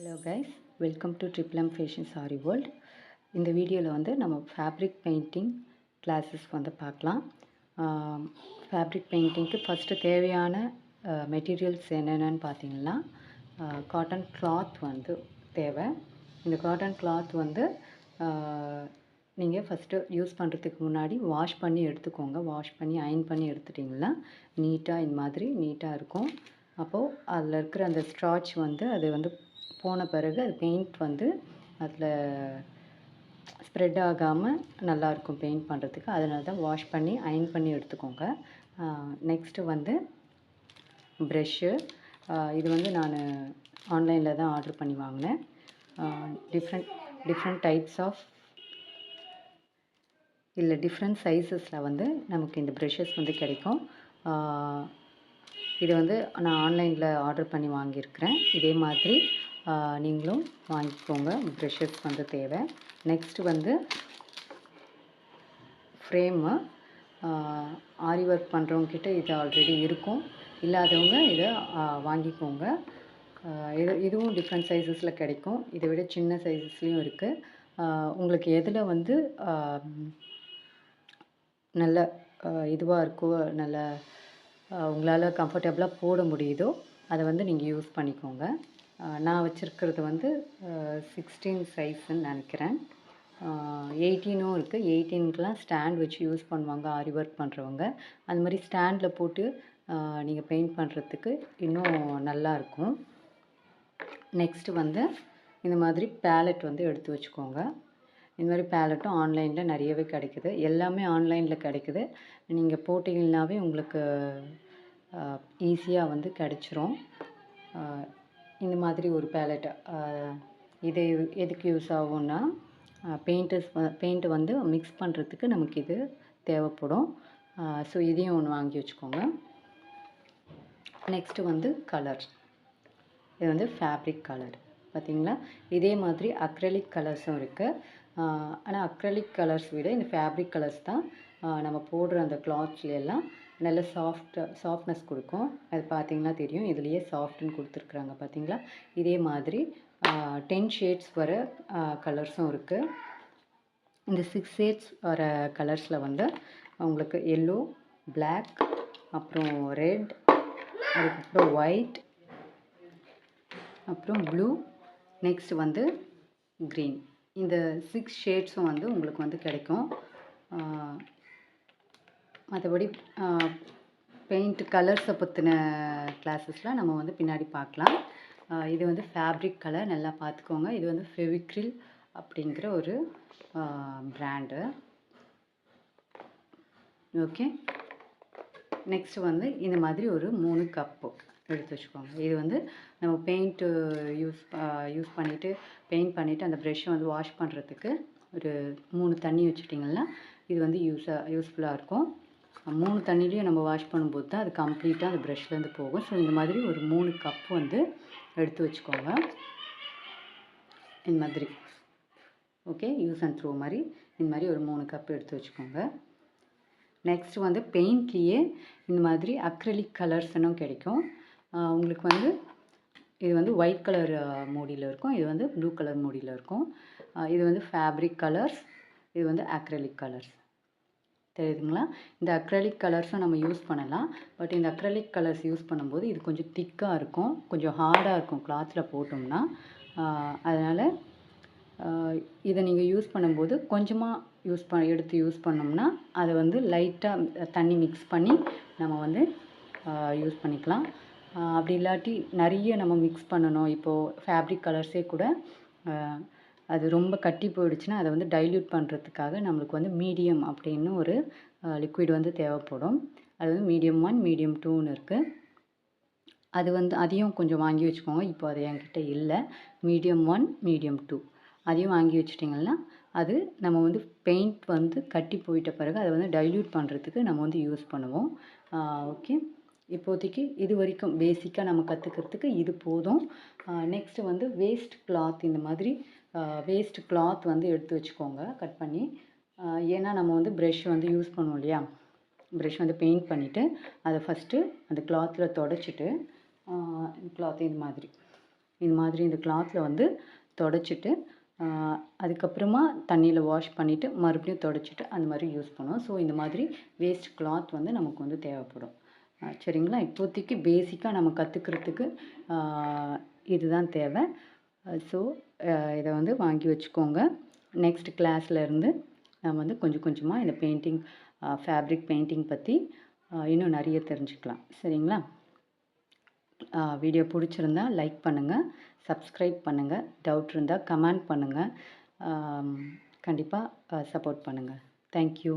Hello guys welcome to ட்ரிப்ளம் fashion sari world இந்த வீடியோவில் வந்து நம்ம ஃபேப்ரிக் பெயிண்டிங் கிளாஸஸ் வந்து பார்க்கலாம். ஃபேப்ரிக் பெயிண்டிங்க்கு ஃபஸ்ட்டு தேவையான மெட்டீரியல்ஸ் என்னென்னு பார்த்தீங்கன்னா காட்டன் கிளாத் வந்து தேவை. இந்த காட்டன் கிளாத் வந்து நீங்கள் ஃபஸ்ட்டு யூஸ் பண்ணுறதுக்கு முன்னாடி வாஷ் பண்ணி எடுத்துக்கோங்க. வாஷ் பண்ணி அயன் பண்ணி எடுத்துட்டிங்கன்னா நீட்டாக இந்த மாதிரி நீட்டாக இருக்கும். அப்போது அதில் இருக்கிற அந்த ஸ்ட்ராச் வந்து அது வந்து போன பிறகு அது பெயிண்ட் வந்து அதில் ஸ்ப்ரெட் ஆகாமல் நல்லாயிருக்கும் பெயிண்ட் பண்ணுறதுக்கு அதனால தான் வாஷ் பண்ணி அயன் பண்ணி எடுத்துக்கோங்க. நெக்ஸ்ட்டு வந்து ப்ரெஷ்ஷு இது வந்து நான் ஆன்லைனில் தான் ஆர்டர் பண்ணி வாங்கினேன். டிஃப்ரெண்ட் டிஃப்ரெண்ட் டைப்ஸ் ஆஃப் இல்லை டிஃப்ரெண்ட் சைஸஸில் வந்து நமக்கு இந்த ப்ரெஷ்ஷஸ் வந்து கிடைக்கும். இது வந்து நான் ஆன்லைனில் ஆர்டர் பண்ணி வாங்கியிருக்கிறேன். இதே மாதிரி நீங்களும் வாங்கிக்கோங்க. ப்ரெஷ்ஷஸ் வந்து தேவை. நெக்ஸ்ட்டு வந்து ஃப்ரேமு ஆரி ஒர்க் பண்ணுறவங்கக்கிட்ட இது ஆல்ரெடி இருக்கும். இல்லாதவங்க இதை வாங்கிக்கோங்க. இது இதுவும் டிஃப்ரெண்ட் சைஸஸில் கிடைக்கும். இதை விட சின்ன சைஸஸ்லேயும் இருக்குது உங்களுக்கு எதில் வந்து நல்ல இதுவாக இருக்கோ நல்ல உங்களால் கம்ஃபர்டபுளாக போட முடியுதோ அதை வந்து நீங்கள் யூஸ் பண்ணிக்கோங்க. நான் வச்சுருக்கிறது வந்து சிக்ஸ்டீன் சைஸ்ன்னு நினைக்கிறேன். எயிட்டீனும் இருக்குது எயிட்டீனுக்கெலாம் ஸ்டாண்ட் வச்சு யூஸ் பண்ணுவாங்க ஆரி ஒர்க் பண்ணுறவங்க அந்த மாதிரி ஸ்டாண்டில் போட்டு நீங்கள் பெயிண்ட் பண்ணுறதுக்கு இன்னும் நல்லாயிருக்கும் நெக்ஸ்ட்டு வந்து இந்த மாதிரி பேலட் வந்து எடுத்து வச்சுக்கோங்க. இந்த மாதிரி பேலட்டும் ஆன்லைனில் நிறையவே கிடைக்குது. எல்லாமே ஆன்லைனில் கிடைக்குது. நீங்கள் போட்டிங்கனாவே உங்களுக்கு ஈஸியாக வந்து கிடச்சிரும். இந்த மாதிரி ஒரு பேலட் இது எதுக்கு யூஸ் ஆகும்னா பெயிண்டர்ஸ் பெயிண்ட் வந்து மிக்ஸ் பண்ணுறதுக்கு நமக்கு இது தேவைப்படும். ஸோ இதையும் ஒன்று வாங்கி வச்சுக்கோங்க. நெக்ஸ்ட்டு வந்து கலர் இது வந்து ஃபேப்ரிக் கலர் பார்த்திங்களா இதே மாதிரி அக்ரலிக் கலர்ஸும் இருக்குது ஆனால் அக்ரலிக் கலர்ஸ் விட இந்த ஃபேப்ரிக் கலர்ஸ் தான் நம்ம போடுற அந்த கிளாத்ஸ்லாம் நல்ல சாஃப்ட் சாஃப்ட்னஸ் கொடுக்கும். அது பார்த்திங்கன்னா தெரியும். இதுலேயே சாஃப்ட்னு கொடுத்துருக்குறாங்க. பார்த்தீங்களா? இதே மாதிரி டென் ஷேட்ஸ் வர கலர்ஸும் இருக்குது இந்த சிக்ஸ் ஷேட்ஸ் வர கலர்ஸில் வந்து உங்களுக்கு எல்லோ பிளாக் அப்புறம் ரெட் அதுக்கப்புறம் ஒயிட் அப்புறம் ப்ளூ நெக்ஸ்ட் வந்து க்ரீன் இந்த சிக்ஸ் ஷேட்ஸும் வந்து உங்களுக்கு வந்து கிடைக்கும். மற்றபடி பெயிண்ட் கலர்ஸை பற்றின கிளாஸஸ்லாம் நம்ம வந்து பின்னாடி பார்க்கலாம். இது வந்து ஃபேப்ரிக் கலர் நல்லா பார்த்துக்கோங்க. இது வந்து ஃபெவிக்ரில் அப்படிங்கிற ஒரு ப்ராண்டு ஓகே நெக்ஸ்ட் வந்து இந்த மாதிரி ஒரு மூணு கப்பு எடுத்து வச்சுக்கோங்க. இது வந்து நம்ம பெயிண்ட்டு யூஸ் யூஸ் பண்ணிவிட்டு பெயிண்ட் பண்ணிவிட்டு அந்த ப்ரெஷ்ஷை வந்து வாஷ் பண்ணுறதுக்கு ஒரு மூணு தண்ணி வச்சுட்டிங்கன்னா இது வந்து யூஸாக யூஸ்ஃபுல்லாக இருக்கும். மூணு தண்ணிலையும் நம்ம வாஷ் பண்ணும்போது தான் அது கம்ப்ளீட்டாக அந்த ப்ரெஷ்லேருந்து போகும். ஸோ இந்த மாதிரி ஒரு மூணு கப் வந்து எடுத்து வச்சுக்கோங்க. இந்த மாதிரி. ஓகே யூஸ் அண்ட் த்ரோ மாதிரி. இந்த மாதிரி ஒரு மூணு கப் எடுத்து வச்சுக்கோங்க. நெக்ஸ்ட் வந்து பெயிண்ட்லேயே இந்த மாதிரி அக்ரலிக் கலர்ஸ்னும் கிடைக்கும். உங்களுக்கு வந்து இது வந்து ஒயிட் கலர் மூடியில் இருக்கும். இது வந்து ப்ளூ கலர் மூடியில் இருக்கும். இது வந்து ஃபேப்ரிக் கலர்ஸ் இது வந்து அக்ரலிக் கலர்ஸ் தெரியுதுங்களா? இந்த அக்ரலிக் கலர்ஸும் நம்ம யூஸ் பண்ணலாம். பட் இந்த அக்ரலிக் கலர்ஸ் யூஸ் பண்ணும்போது இது கொஞ்சம் திக்காக இருக்கும். கொஞ்சம் ஹார்டாக இருக்கும் கிளாத்தில் போட்டோம்னா. அதனால் இதை நீங்கள் யூஸ் பண்ணும்போது கொஞ்சமாக யூஸ் ப எடுத்து யூஸ் பண்ணோம்னா அதை வந்து லைட்டாக தண்ணி மிக்ஸ் பண்ணி நம்ம வந்து யூஸ் பண்ணிக்கலாம். அப்படி இல்லாட்டி நிறைய நம்ம மிக்ஸ் பண்ணணும். இப்போது ஃபேப்ரிக் கலர்ஸே கூட அது ரொம்ப கட்டி போயிடுச்சுன்னா அதை வந்து டைல்யூட் பண்ணுறதுக்காக நம்மளுக்கு வந்து மீடியம் அப்படின்னு ஒரு லிக்விட் வந்து தேவைப்படும். அது வந்து மீடியம் ஒன் மீடியம் டூன்னு இருக்குது அது வந்து அதையும் கொஞ்சம் வாங்கி வச்சுக்கோங்க. இப்போ அது என்கிட்ட இல்லை. மீடியம் ஒன் மீடியம் டூ அதையும் வாங்கி வச்சிட்டிங்கன்னா அது நம்ம வந்து பெயிண்ட் வந்து கட்டி போயிட்ட பிறகு அதை வந்து டைல்யூட் பண்ணுறதுக்கு நம்ம வந்து யூஸ் பண்ணுவோம். ஓகே இப்போதைக்கு இது வரைக்கும் பேசிக்காக நம்ம கற்றுக்கிறதுக்கு இது போதும். நெக்ஸ்ட்டு வந்து வேஸ்ட் கிளாத் இந்த மாதிரி வேஸ்ட் கிளாத் வந்து எடுத்து வச்சுக்கோங்க கட் பண்ணி. ஏன்னா நம்ம வந்து ப்ரெஷ் வந்து யூஸ் பண்ணுவோம் இல்லையா? ப்ரெஷ் வந்து பெயிண்ட் பண்ணிவிட்டு அதை ஃபஸ்ட்டு அந்த கிளாத்தில் தொடச்சிட்டு கிளாத் இந்த மாதிரி. இந்த மாதிரி இந்த கிளாத்தில் வந்து தொடச்சிட்டு அதுக்கப்புறமா தண்ணியில் வாஷ் பண்ணிவிட்டு மறுபடியும் தொடச்சிட்டு அந்த மாதிரி யூஸ் பண்ணுவோம். ஸோ இந்த மாதிரி வேஸ்ட் கிளாத் வந்து நமக்கு வந்து தேவைப்படும். சரிங்களா? இப்போதைக்கு பேசிக்காக நம்ம கற்றுக்கிறதுக்கு இதுதான் தேவை. ஸோ இதை வந்து வாங்கி வச்சுக்கோங்க. நெக்ஸ்ட் இருந்து நம்ம வந்து கொஞ்சம் கொஞ்சமாக இந்த பெயிண்டிங் ஃபேப்ரிக் பெயிண்டிங் பற்றி இன்னும் நிறைய தெரிஞ்சுக்கலாம். சரிங்களா? வீடியோ பிடிச்சிருந்தா லைக் பண்ணுங்கள் சப்ஸ்கிரைப் பண்ணுங்கள் டவுட் இருந்தால் கமெண்ட் பண்ணுங்கள் கண்டிப்பாக சப்போர்ட் பண்ணுங்கள் தேங்க்யூ